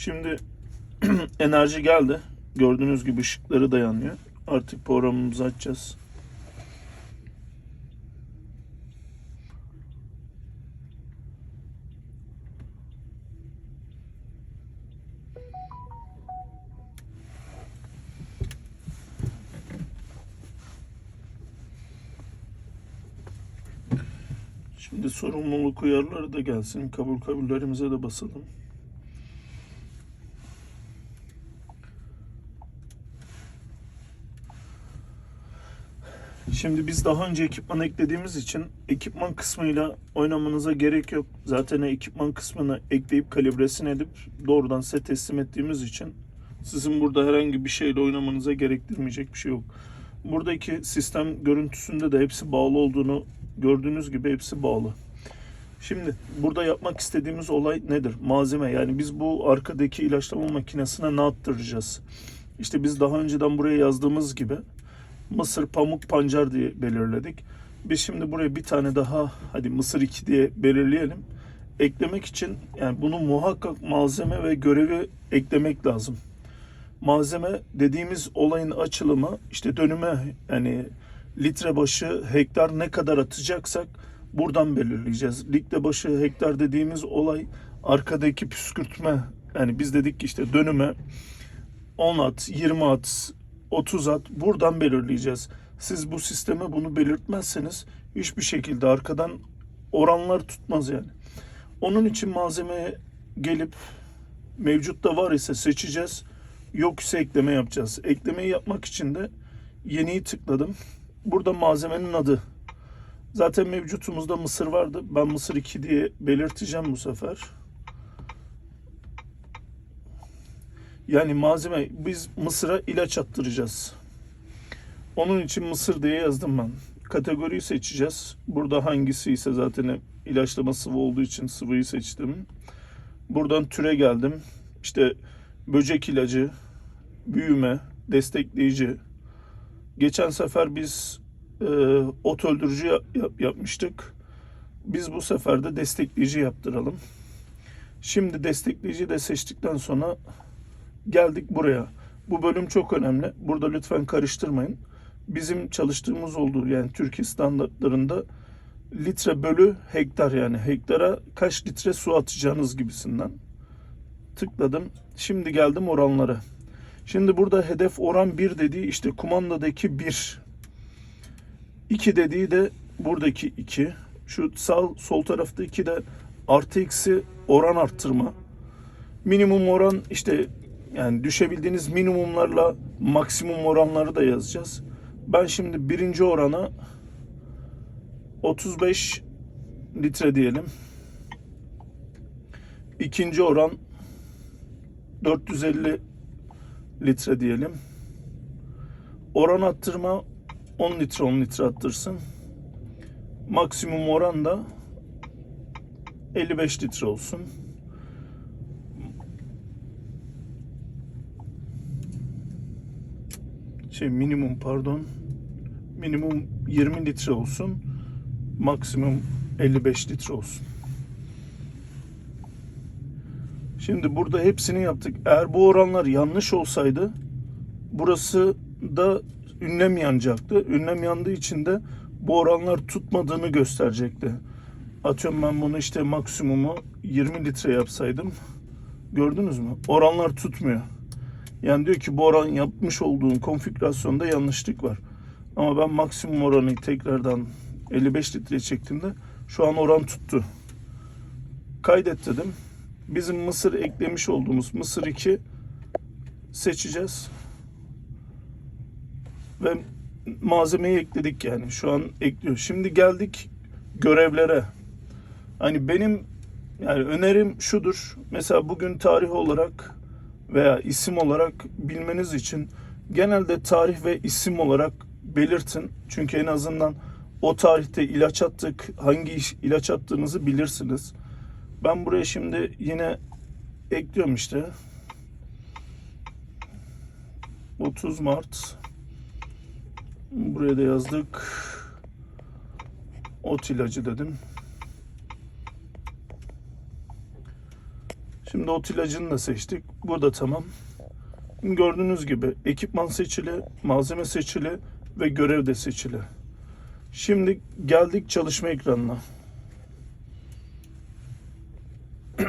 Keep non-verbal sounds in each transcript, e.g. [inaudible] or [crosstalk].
Şimdi [clears throat] enerji geldi. Gördüğünüz gibi ışıkları da yanıyor. Artık programımızı açacağız. Şimdi sorumluluk uyarıları da gelsin. Kabul kabullerimize de basalım. Şimdi biz daha önce ekipman eklediğimiz için ekipman kısmıyla oynamanıza gerek yok. Zaten ekipman kısmını ekleyip kalibresini edip doğrudan size teslim ettiğimiz için sizin burada herhangi bir şeyle oynamanıza gerektirmeyecek bir şey yok. Buradaki sistem görüntüsünde de hepsi bağlı olduğunu gördüğünüz gibi hepsi bağlı. Şimdi burada yapmak istediğimiz olay nedir? Malzeme. Yani biz bu arkadaki ilaçlama makinesine ne attıracağız? İşte biz daha önceden buraya yazdığımız gibi Mısır pamuk pancar diye belirledik. Biz şimdi buraya bir tane daha hadi Mısır 2 diye belirleyelim. Eklemek için yani bunu muhakkak malzeme ve görevi eklemek lazım. Malzeme dediğimiz olayın açılımı işte dönüme yani litre başı hektar ne kadar atacaksak buradan belirleyeceğiz. Litre başı hektar dediğimiz olay arkadaki püskürtme yani biz dedik ki işte dönüme 10 at, 20 at, 30 at buradan belirleyeceğiz. Siz bu sisteme bunu belirtmezseniz hiçbir şekilde arkadan oranlar tutmaz yani. Onun için malzemeye gelip mevcutta var ise seçeceğiz. Yok ise ekleme yapacağız. Eklemeyi yapmak için de yeniyi tıkladım. Burada malzemenin adı. Zaten mevcutumuzda mısır vardı. Ben mısır 2 diye belirteceğim bu sefer. Yani malzeme biz mısıra ilaç attıracağız. Onun için mısır diye yazdım ben. Kategoriyi seçeceğiz. Burada hangisi ise zaten ilaçlama sıvı olduğu için sıvıyı seçtim. Buradan türe geldim. İşte böcek ilacı, büyüme, destekleyici. Geçen sefer biz e, ot öldürücü yap- yap- yapmıştık. Biz bu sefer de destekleyici yaptıralım. Şimdi destekleyici de seçtikten sonra geldik buraya. Bu bölüm çok önemli. Burada lütfen karıştırmayın. Bizim çalıştığımız olduğu yani Türkiye standartlarında litre bölü hektar yani hektara kaç litre su atacağınız gibisinden. Tıkladım. Şimdi geldim oranlara. Şimdi burada hedef oran 1 dediği işte kumandadaki 1. 2 dediği de buradaki 2. Şu sağ sol tarafta 2 de artı eksi oran arttırma. Minimum oran işte yani düşebildiğiniz minimumlarla maksimum oranları da yazacağız. Ben şimdi birinci orana 35 litre diyelim. İkinci oran 450 litre diyelim. Oran attırma 10 litre 10 litre attırsın. Maksimum oran da 55 litre olsun. Şey minimum pardon. Minimum 20 litre olsun. Maksimum 55 litre olsun. Şimdi burada hepsini yaptık. Eğer bu oranlar yanlış olsaydı burası da ünlem yanacaktı. Ünlem yandığı için de bu oranlar tutmadığını gösterecekti. Atıyorum ben bunu işte maksimumu 20 litre yapsaydım. Gördünüz mü? Oranlar tutmuyor. Yani diyor ki bu oran yapmış olduğun konfigürasyonda yanlışlık var. Ama ben maksimum oranı tekrardan 55 litreye çektiğimde şu an oran tuttu. Kaydet dedim. Bizim mısır eklemiş olduğumuz mısır 2 seçeceğiz. Ve malzemeyi ekledik yani. Şu an ekliyor. Şimdi geldik görevlere. Hani benim yani önerim şudur. Mesela bugün tarih olarak veya isim olarak bilmeniz için genelde tarih ve isim olarak belirtin. Çünkü en azından o tarihte ilaç attık, hangi ilaç attığınızı bilirsiniz. Ben buraya şimdi yine ekliyorum işte. 30 Mart. Buraya da yazdık. Ot ilacı dedim. Şimdi ot ilacını da seçtik. Burada tamam. Gördüğünüz gibi ekipman seçili, malzeme seçili ve görev de seçili. Şimdi geldik çalışma ekranına. [clears throat]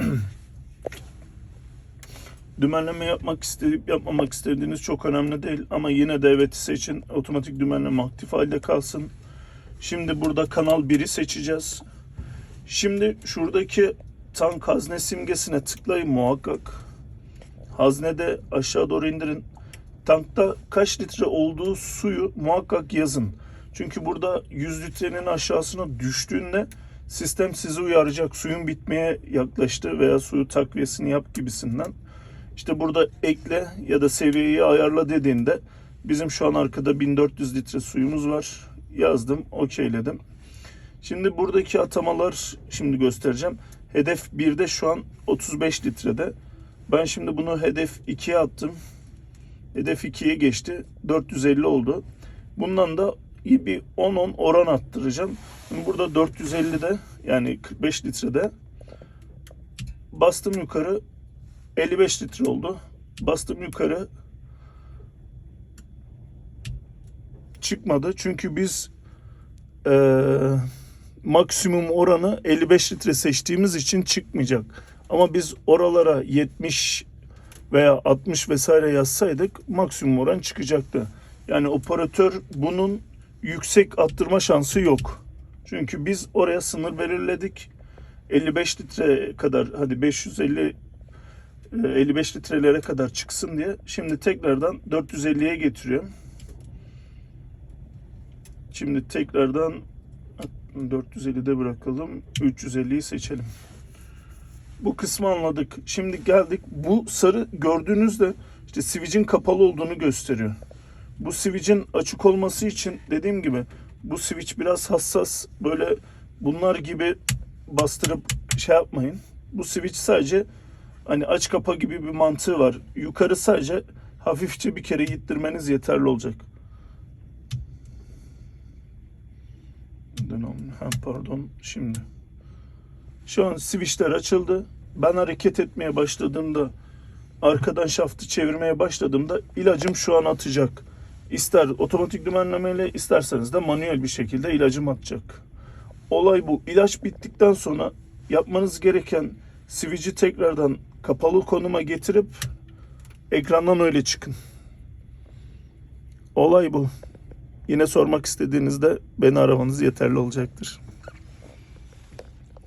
Dümenleme yapmak isteyip yapmamak istediğiniz çok önemli değil ama yine de evet'i seçin. Otomatik dümenleme aktif halde kalsın. Şimdi burada kanal 1'i seçeceğiz. Şimdi şuradaki tank hazne simgesine tıklayın muhakkak. Haznede aşağı doğru indirin. Tankta kaç litre olduğu suyu muhakkak yazın. Çünkü burada 100 litrenin aşağısına düştüğünde sistem sizi uyaracak. Suyun bitmeye yaklaştı veya suyu takviyesini yap gibisinden. İşte burada ekle ya da seviyeyi ayarla dediğinde bizim şu an arkada 1400 litre suyumuz var. Yazdım, okeyledim. Şimdi buradaki atamalar şimdi göstereceğim. Hedef 1'de şu an 35 litrede. Ben şimdi bunu hedef 2'ye attım. Hedef 2'ye geçti. 450 oldu. Bundan da iyi bir 10-10 oran attıracağım. Şimdi burada 450'de yani 45 litrede bastım yukarı 55 litre oldu. Bastım yukarı çıkmadı. Çünkü biz eee maksimum oranı 55 litre seçtiğimiz için çıkmayacak. Ama biz oralara 70 veya 60 vesaire yazsaydık maksimum oran çıkacaktı. Yani operatör bunun yüksek attırma şansı yok. Çünkü biz oraya sınır belirledik. 55 litre kadar hadi 550 e, 55 litrelere kadar çıksın diye. Şimdi tekrardan 450'ye getiriyorum. Şimdi tekrardan 450'de bırakalım. 350'yi seçelim. Bu kısmı anladık. Şimdi geldik. Bu sarı gördüğünüzde işte switch'in kapalı olduğunu gösteriyor. Bu switch'in açık olması için dediğim gibi bu switch biraz hassas. Böyle bunlar gibi bastırıp şey yapmayın. Bu switch sadece hani aç kapa gibi bir mantığı var. Yukarı sadece hafifçe bir kere ittirmeniz yeterli olacak. Ha, pardon şimdi. Şu an switchler açıldı. Ben hareket etmeye başladığımda arkadan şaftı çevirmeye başladığımda ilacım şu an atacak. İster otomatik dümenlemeyle isterseniz de manuel bir şekilde ilacım atacak. Olay bu. İlaç bittikten sonra yapmanız gereken switch'i tekrardan kapalı konuma getirip ekrandan öyle çıkın. Olay bu. Yine sormak istediğinizde beni aramanız yeterli olacaktır.